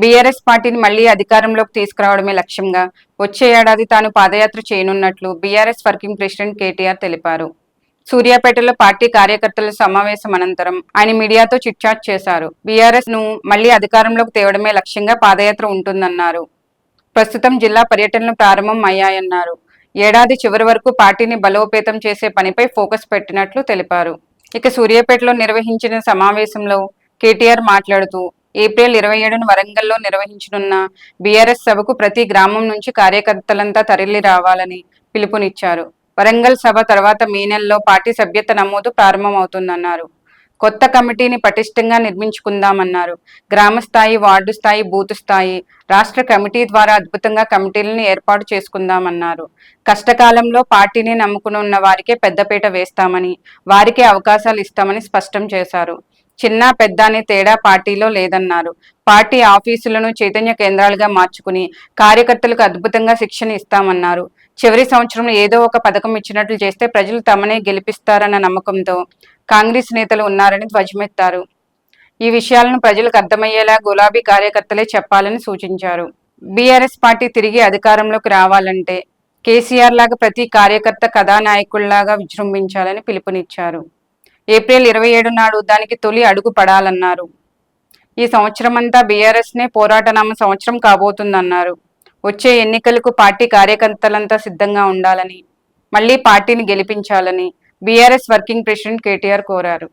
BRS పార్టీని మళ్ళీ అధికారంలోకి తీసుకురావడమే లక్ష్యంగా వచ్చే ఏడాది తాను పాదయాత్ర చేయనున్నట్లు బీఆర్ఎస్ వర్కింగ్ ప్రెసిడెంట్ కేటీఆర్ తెలిపారు. సూర్యాపేటలో పార్టీ కార్యకర్తల సమావేశం అనంతరం ఆయన మీడియాతో చిట్చాట్ చేశారు. బీఆర్ఎస్ను మళ్ళీ అధికారంలోకి తేవడమే లక్ష్యంగా పాదయాత్ర ఉంటుందన్నారు. ప్రస్తుతం జిల్లా పర్యటనలు ప్రారంభం అయ్యాయన్నారు. ఏడాది చివరి వరకు పార్టీని బలోపేతం చేసే పనిపై ఫోకస్ పెట్టినట్లు తెలిపారు. ఇక సూర్యాపేటలో నిర్వహించిన సమావేశంలో కేటీఆర్ మాట్లాడుతూ ఏప్రిల్ ఇరవై ఏడున వరంగల్లో నిర్వహించనున్న బీఆర్ఎస్ సభకు ప్రతి గ్రామం నుంచి కార్యకర్తలంతా తరలి రావాలని పిలుపునిచ్చారు. వరంగల్ సభ తర్వాత మే నెలలో పార్టీ సభ్యత నమోదు ప్రారంభమవుతుందన్నారు. కొత్త కమిటీని పటిష్టంగా నిర్మించుకుందామన్నారు. గ్రామ స్థాయి వార్డు స్థాయి బూత్ స్థాయి రాష్ట్ర కమిటీ ద్వారా అద్భుతంగా కమిటీలను ఏర్పాటు చేసుకుందామన్నారు. కష్టకాలంలో పార్టీని నమ్ముకుని ఉన్న వారికే పెద్దపీట వేస్తామని వారికే అవకాశాలు ఇస్తామని స్పష్టం చేశారు. చిన్న పెద్ద అనే తేడా పార్టీలో లేదన్నారు. పార్టీ ఆఫీసులను చైతన్య కేంద్రాలుగా మార్చుకుని కార్యకర్తలకు అద్భుతంగా శిక్షణ ఇస్తామన్నారు. చివరి సంవత్సరం ఏదో ఒక పథకం ఇచ్చినట్లు చేస్తే ప్రజలు తమనే గెలిపిస్తారన్న నమ్మకంతో కాంగ్రెస్ నేతలు ఉన్నారని ధ్వజమెత్తారు. ఈ విషయాలను ప్రజలకు అర్థమయ్యేలా గులాబీ కార్యకర్తలే చెప్పాలని సూచించారు. బీఆర్ఎస్ పార్టీ తిరిగి అధికారంలోకి రావాలంటే కేసీఆర్ లాగా ప్రతి కార్యకర్త కథానాయకుల్లాగా విజృంభించాలని పిలుపునిచ్చారు. ఏప్రిల్ ఇరవై ఏడు నాడు దానికి తొలి అడుగు పడాలన్నారు. ఈ సంవత్సరమంతా బీఆర్ఎస్నే పోరాటనామ సంవత్సరం కాబోతుందన్నారు. వచ్చే ఎన్నికలకు పార్టీ కార్యకర్తలంతా సిద్ధంగా ఉండాలని మళ్ళీ పార్టీని గెలిపించాలని బీఆర్ఎస్ వర్కింగ్ ప్రెసిడెంట్ కేటీఆర్ కోరారు.